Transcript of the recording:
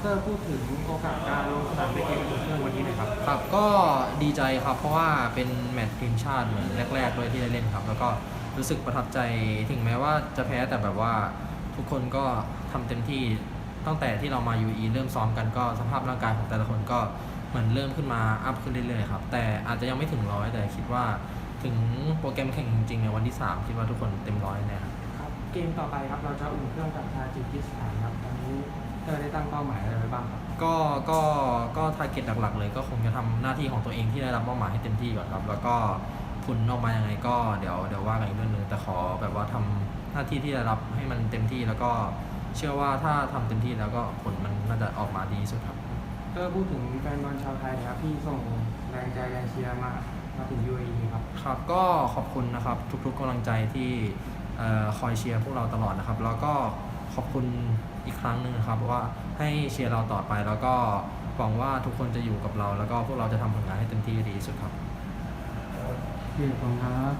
เตอร์พูดถึงโอกาสการลงสนามในเกมอุ่นเครื่องวันนี้หน่อยครับครับก็ดีใจครับเพราะว่าเป็นแมตช์ทีมชาติเหมือนแรกๆเลยที่ได้เล่นครับ แล้วก็รู้สึกประทับใจถึงแม้ว่าจะแพ้แต่แบบว่าทุกคนก็ทำเต็มที่ตั้งแต่ที่เรามา UE เริ่มซ้อมกันก็สภาพร่างกายของแต่ละคนก็เหมือนเริ่มขึ้นมาอัพขึ้นเรื่อยๆครับแต่อาจจะยังไม่ถึงร้อยแต่คิดว่าถึงโปรแกรมแข่งจริงๆในวันที่ 3 คิดว่าทุกคนเต็มร้อยแน่ครับครับเกมต่อไปครับเราจะอุ่นเครื่องกับทาจิกิสถานครับตอนนี้ เธอได้ตั้งเป้าหมายอะไรไว้บ้างครับ ก็ ก็ ก็ทาร์เก็ตหลักๆ เลยก็คงจะทำหน้าที่ของตัวเองที่ได้รับมอบหมายให้เต็มที่ก่อนครับ แล้วก็ผลออกมายังไงก็เดี๋ยว เดี๋ยวว่ากันอีกเรื่องหนึงแต่ขอแบบว่าทำหน้าที่ที่ได้รับให้มันเต็มที่แล้วก็เชื่อว่าถ้าทำเต็มที่แล้วก็ผลมันน่าจะออกมาดีที่สุดครับเธอพูดถึงแฟนบอลชาวไทยนะครับที่ส่งแรงใจแรงเชียร์มามาถึง UAE ครับ ครับก็ขอบคุณนะครับทุกๆกำลังใจที่เอ่อคอยเชียร์พวกเราตลอดนะครับ แล้วก็ขอบคุณ อีกครั้งหนึ่งนะครับว่าให้เชียร์เราต่อไป แล้วก็หวังว่าทุกคนจะอยู่กับเรา แล้วก็พวกเราจะทำผลงานให้เต็มที่ดีที่สุดครับ ขอบคุณครับ